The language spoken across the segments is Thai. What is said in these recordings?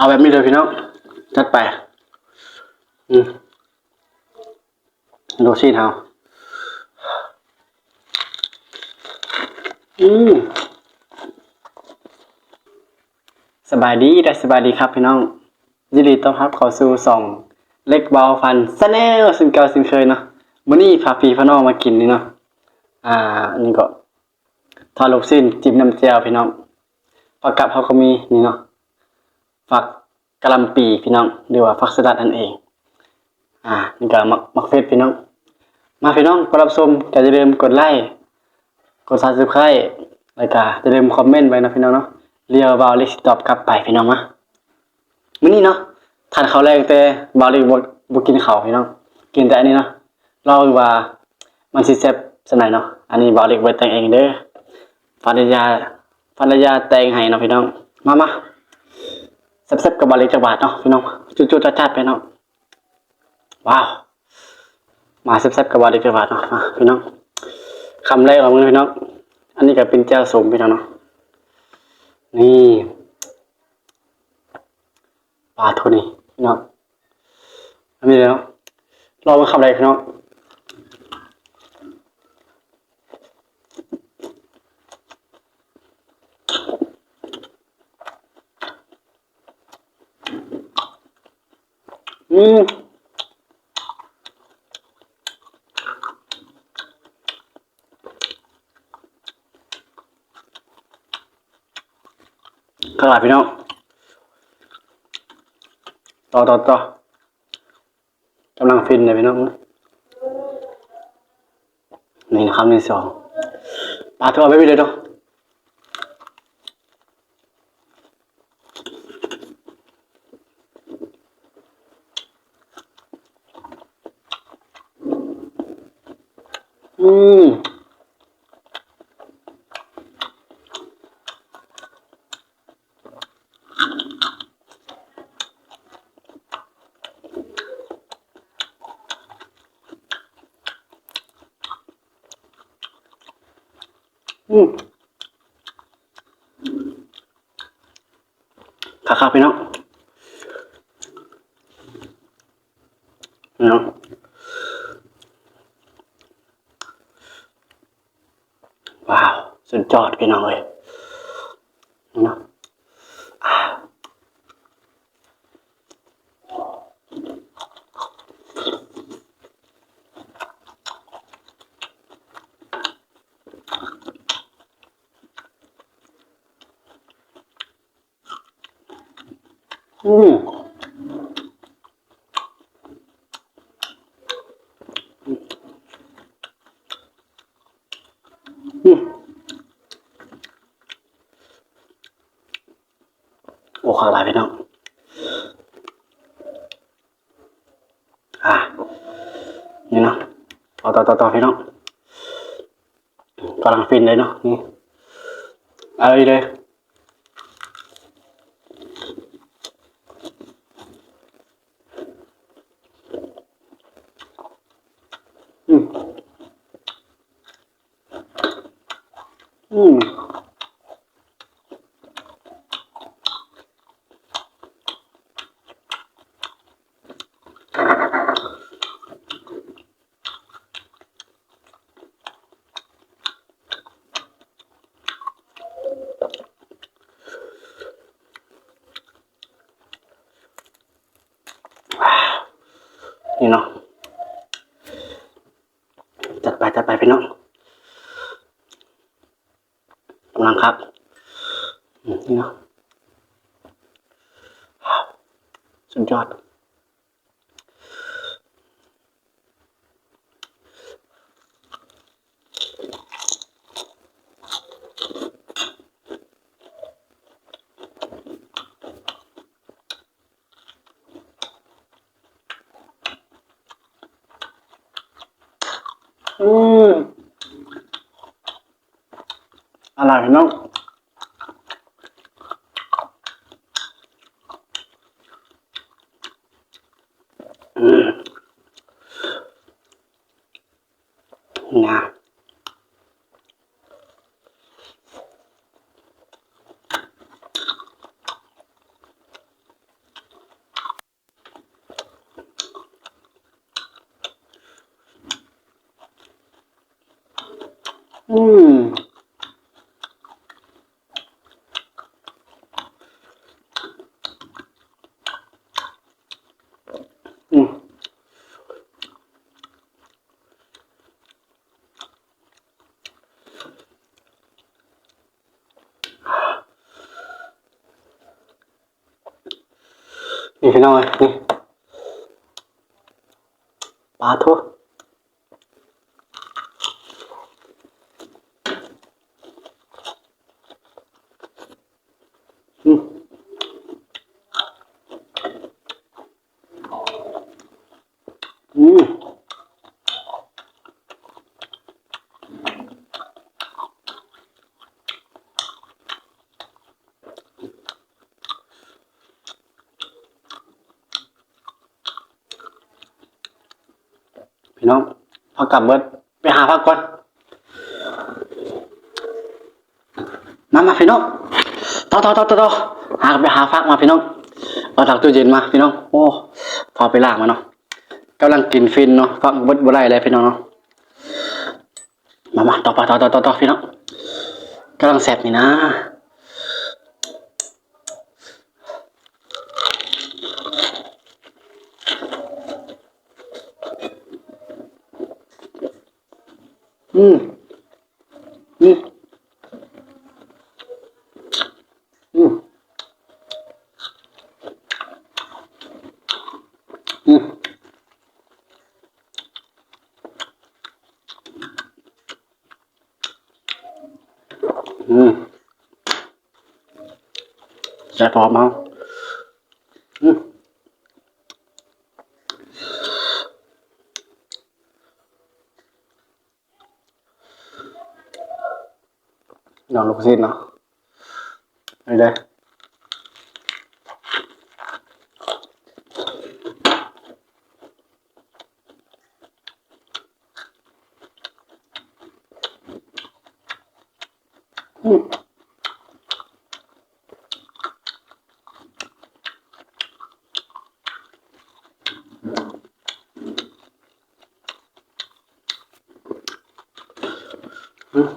เอาแบบนี้เลยพี่น้องจัดไป อืมดูชีสเอาอืมสบายดีแต่สบายดีครับพี่น้องยินดีต้อนรับเข้าสู่สองเล็กเบาฟันสแนลสินเก่าสินเคยเนาะมื้อนี้พาพี่พาน้องมากินนี่เนาะอ่าอันนี้ก็ทอดลูกชิ้นจิ้มน้ำเจียวพี่น้องผักกับเขาก็มีนี่เนาะ ฝักกะหล่ำปีพี่น้องหรือว่าฝักสลัดนั่นเอง อ่านี่ก็มักมักเฟซพี่น้อง มาพี่น้องกดรับชมก็อย่าลืมกดไลค์กด Subscribe แล้วก็อย่าลืมคอมเมนต์ไว้นะพี่น้องเนาะเรียวบาวลิสตอบกลับไปพี่น้องมามื้อนี้เนาะทานข้าวแรกแต่บาวลิบ่บ่กินข้าวพี่น้อง กินแต่อันนี้เนาะรอดูว่ามันสิแซ่บสไหนเนาะอันนี้บาวลิไว้แต่งเองเด้อภรรยาภรรยาแต่งให้เนาะพี่น้อง มามา แซ่บๆกับบาลิจักบาทเนาะพี่น้องจุดๆจัดๆไปเนาะว้าว มาแซ่บๆกับบาลิจักบาทเนาะมาพี่น้องคำแรกของมึงพี่น้องอันนี้ก็เป็นแจ่วสมพี่น้องเนาะนี่ปลาทูนี่พี่น้องอันนี้เลยเนาะรอมาคำแรกพี่น้อง อืมกระดาพี่น้อง ต่อต่อต่อกำลังฟินเลยพี่น้องนี่นะครับนี่สองปลาทัวไปไปเลยเนาะอืม อืมครับครับพี่น้องพี่น้องว้าว สุดยอดพี่น้องเลยนี่เนาะอ่า อืมอืมโอ้ขาวหลายพี่น้อง อะ นี่เนาะต่อต่อต่อต่อพี่น้องกำลังฟินเลยเนาะนี่เอาเลยเลย อืม อืมนี่เนาะจัดไปจัดไปพี่น้อง กำลังครับนี่เนาะสุดยอด อืมอร่องอืมนะ nào Mm. นี่พี่น้องเอ้ยนี่ปลาทั่ว อืมอืมพี่น้องพอ กลับเบิดไปหาพักก่อนมามาพี่น้องต่อต่อต่อต่อต่อหาไปหาฟักมาพี่น้องเอาจากตู้เย็นมาพี่น้องโอ้พอไปล้างมาเนาะกำลังกินฟินเนาะฟักเบดบ่ได้เลยพี่น้องเนาะมามาต่อไปต่อต่อต่อต่อพี่น้องกำลังแสบนี่นะ อืมอืมอืมอืม อืมใส่พอมาอืม ลองลูกศิษย์เนาะไปเลยอืมอืม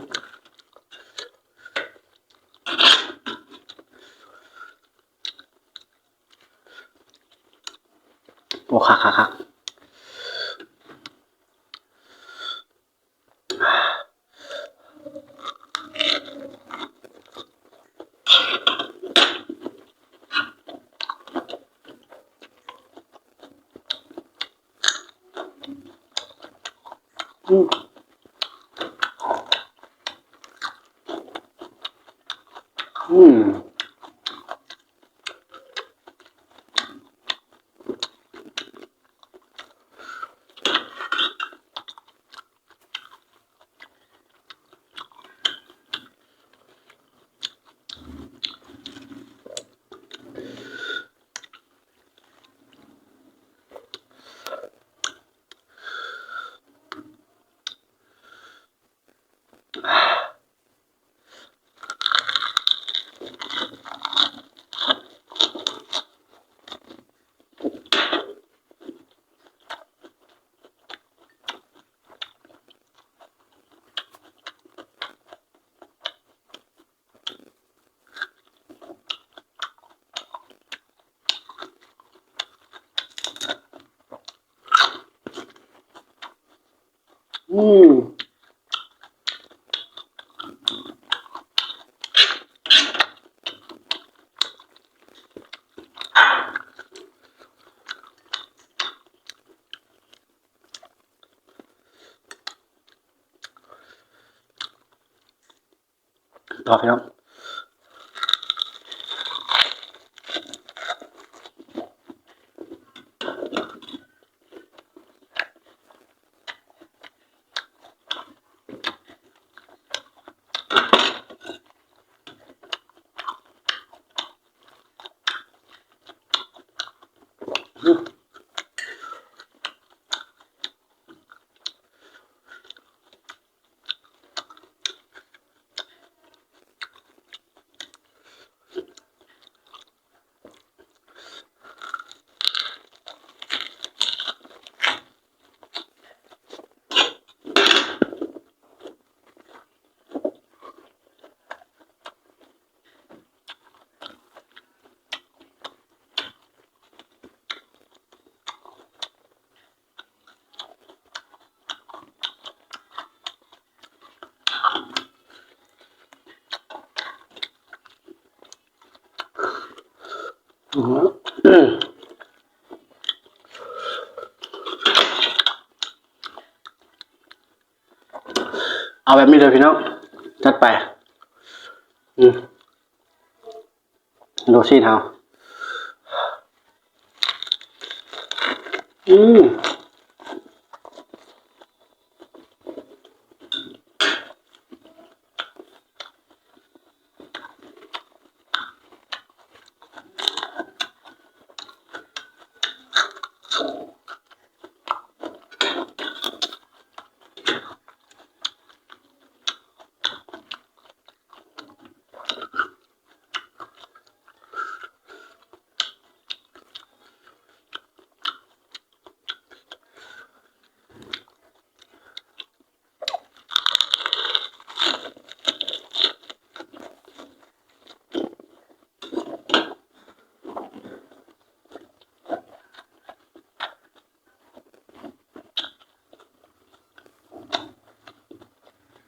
โอ้คักคักคักอืมอืม อืม ต่อ เอาแบบนี้เลยพี่น้อง จัดไป อืมดูสิเท้าอืม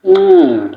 อืม